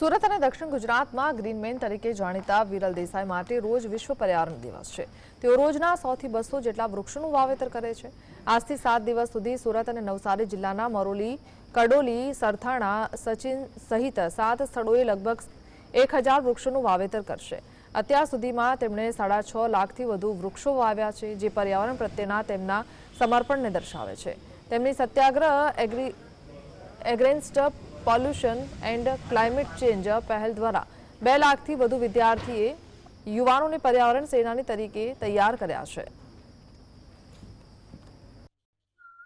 સુરત અને દક્ષિણ ગુજરાતમાં ગ્રીનમેન તરીકે જાણીતા વિરલ દેસાઈ માટે રોજ વિશ્વ પર્યાવરણ દિવસ છે. તેઓ રોજના સોથી બસો જેટલા વૃક્ષોનું વાવેતર કરે છે. આજથી સાત દિવસ સુધી સુરત અને નવસારી જિલ્લાના મરોલી, કડોલી, સરથાણા, સચિન સહિત સાત સ્થળોએ લગભગ એક હજાર વૃક્ષોનું વાવેતર કરશે. અત્યાર સુધીમાં તેમણે સાડા છ લાખથી વધુ વૃક્ષો વાવ્યા છે, જે પર્યાવરણ પ્રત્યેના તેમના સમર્પણને દર્શાવે છે. તેમની સત્યાગ્રહ agri, against pollution and climate change પહેલ દ્વારા બે લાખથી વધુ વિદ્યાર્થીએ યુવાનોને પર્યાવરણ સેનાની તરીકે તૈયાર કર્યા છે.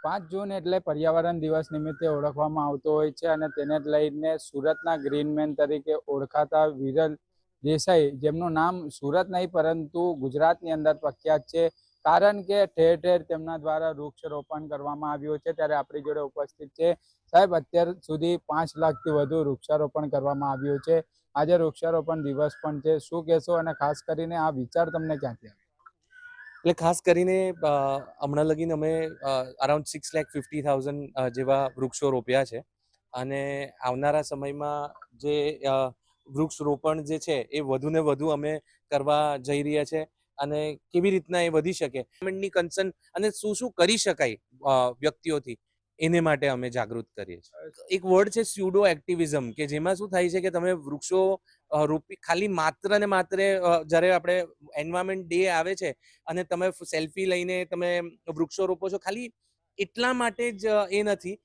પાંચ જૂન એટલે પર્યાવરણ દિવસ નિમિત્તે ઓળખવામાં આવતો હોય છે અને તેને લઈને સુરતના ગ્રીનમેન તરીકે ઓળખાતા વિરલ દેસાઈ, જેમનું નામ સુરત નહીં પરંતુ ગુજરાતની અંદર પ્રખ્યાત છે કારણ કે ઠેર ઠેર તેમના દ્વારા વૃક્ષારોપણ કરવામાં આવ્યું છે. ત્યારે આપણી જોડે ઉપસ્થિત છે. સાહેબ, અત્યાર સુધી પાંચ લાખથી વધુ વૃક્ષારોપણ કરવામાં આવ્યું છે. આજે વૃક્ષારોપણ દિવસ પણ છે. શું કહેશો? અને ખાસ કરીને આ વિચાર તમને ક્યાંથી આવ્યો? એટલે ખાસ કરીને હમણાં લગીને અમે around six lakh fifty thousand જેવા વૃક્ષો રોપ્યા છે. અને આવનારા સમયમાં જે વૃક્ષ રોપણ જે છે, એ વધુ ને વધુ અમે કરવા જઈ રહ્યા છે. અને કેવી રીતના એ વધી શકે? ગવર્મેન્ટની કન્સર્ન અને શું શું કરી શકાય વ્યક્તિઓથી? એને માટે અમે જાગૃત કરીએ છીએ. એક વર્ડ છે સ્યુડો એક્ટિવિઝમ કે જેમાં શું થાય છે કે તમે વૃક્ષો રૂપી ખાલી માત્ર ને માત્ર જ્યારે આપણે એન્વાયરમેન્ટ ડે આવે છે અને તમે સેલ્ફી લઈને તમે વૃક્ષો રોપો છો ખાલી એટલા માટે જ એ નથી.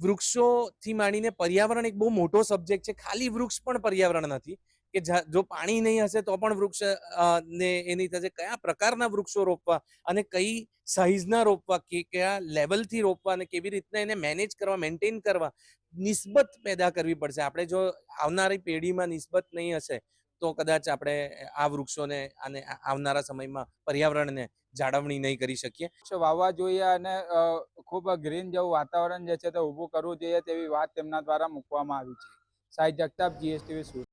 વૃક્ષોથી માંડીને પર્યાવરણ એક બહુ મોટો સબ્જેક્ટ છે. ખાલી વૃક્ષ પણ પર્યાવરણ નથી. કે જા- પાણી નહીં હશે તો પણ વૃક્ષ ને એની થશે કયા પ્રકારના વૃક્ષો રોપવા અને કઈ સાઈઝના રોપવા, કે કયા લેવલથી રોપવા અને કેવી રીતના એને મેનેજ કરવા મેન્ટેન કરવા, નિસ્બત પેદા કરવી પડશે. આપણે જો આવનારી પેઢીમાં નિસ્બત નહીં હશે તો કદાચ આપણે આ વૃક્ષોને અને આવનારા સમયમાં પર્યાવરણને જાળવણી નહીં કરી શકીએ. વાવવા જોઈએ અને ખૂબ ગ્રીન જેવું વાતાવરણ જે છે તે ઊભું કરવું જોઈએ તેવી વાત તેમના દ્વારા મૂકવામાં આવી છે. સાઈ જગતાપ, જીએસટીવી સુરત.